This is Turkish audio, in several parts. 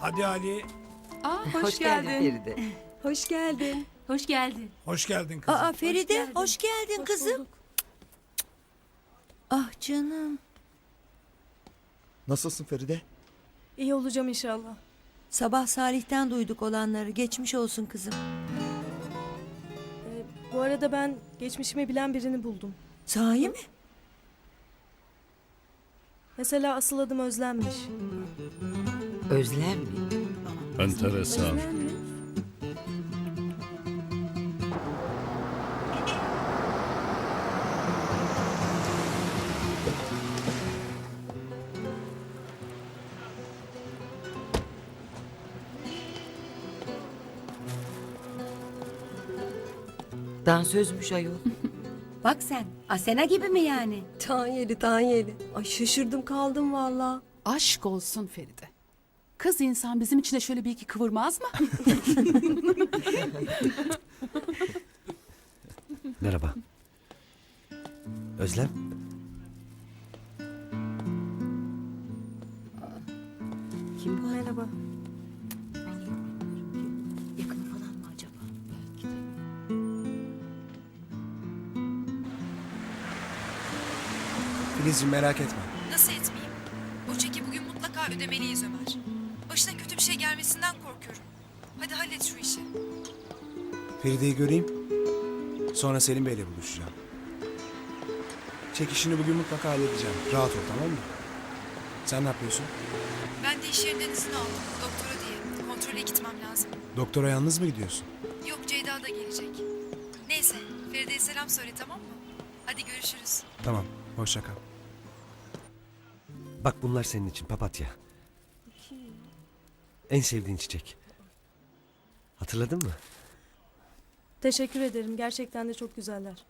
Hadi Ali. Aa, hoş, Hoş geldin. Feride. Hoş geldin. Hoş geldin. Hoş geldin kızım. Aa Feride geldin. hoş geldin, Hoş kızım. bulduk. Ah canım. Nasılsın Feride? İyi olacağım inşallah. Sabah Salih'ten duyduk olanları. Geçmiş olsun kızım. Ee, bu arada ben geçmişimi bilen birini buldum. Sahi mi? Mesela asıl adım Özlem'miş. Özlem mi? Enteresan. Dansözmüş ayol. Bak sen. Asena gibi mi yani? Tanyeli Tanyeli. Ay şaşırdım kaldım valla. Aşk olsun Feride. Kız insan bizim için de şöyle bir iki kıvırmaz mı? Merhaba. Özlem? Kim bu? Merhaba. Yakını falan mı acaba? Filizciğim merak etme. Nasıl etmeyeyim? O çeki bugün mutlaka ödemeliyiz Ömer. Başına kötü bir şey gelmesinden korkuyorum. Hadi hallet şu işi. Feride'yi göreyim. Sonra Selim Bey'le buluşacağım. Çekişini bugün mutlaka halledeceğim. Rahat ol tamam mı? Sen ne yapıyorsun? Ben de iş yerinden izin aldım. Doktora diye. Kontrole gitmem lazım. Doktora yalnız mı gidiyorsun? Yok Ceyda da gelecek. Neyse Feride'ye selam söyle tamam mı? Hadi görüşürüz. Tamam. Hoşça kal. Bak bunlar senin için papatya. En sevdiğin çiçek. Hatırladın mı? Teşekkür ederim. Gerçekten de çok güzeller.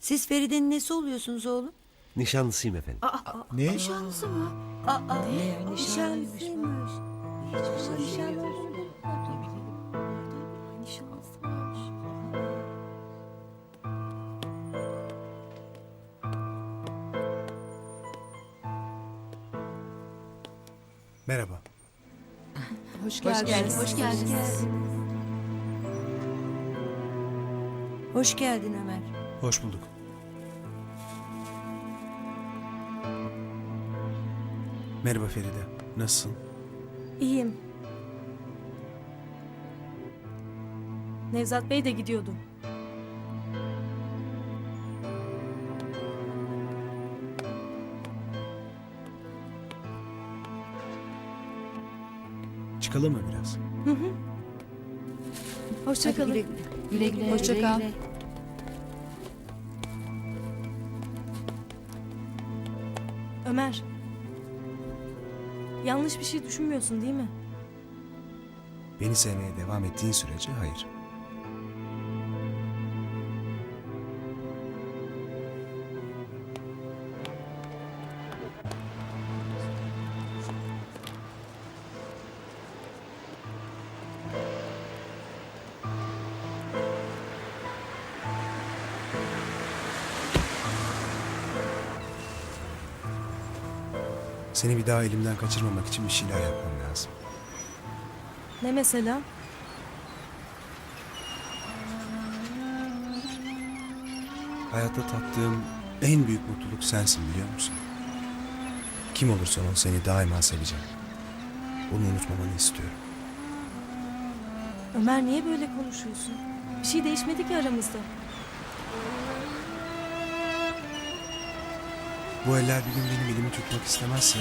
Siz Feride'nin nesi oluyorsunuz oğlum? Nişanlısıyım efendim. Ne? Nişanlısı mı? Aa, nişanlısıymış. Merhaba. Hoş geldin. Hoş geldiniz. Hoş geldin Ömer. Hoş bulduk. Merhaba Feride. Nasılsın? İyiyim. Nevzat Bey de gidiyordu. Çıkalım mı biraz? Hoşçakalın. Güle güle. Hoşça Güle kal. güle. Ömer. Yanlış bir şey düşünmüyorsun değil mi? Beni sevmeye devam ettiğin sürece hayır. Seni bir daha elimden kaçırmamak için bir şeyler yapmam lazım. Ne mesela? Hayatta tattığım en büyük mutluluk sensin biliyor musun? Kim olursan ol seni daima seveceğim. Bunu unutmamanı istiyorum. Ömer niye böyle konuşuyorsun? Bir şey değişmedi ki aramızda. Bu eller bir gün benim elimi tutmak istemezse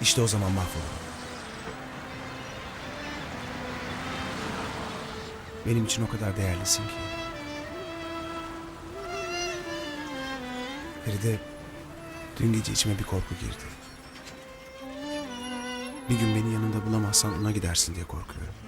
işte o zaman mahvolurum. Benim için o kadar değerlisin ki. Feride, dün gece içime bir korku girdi. Bir gün beni yanında bulamazsan ona gidersin diye korkuyorum.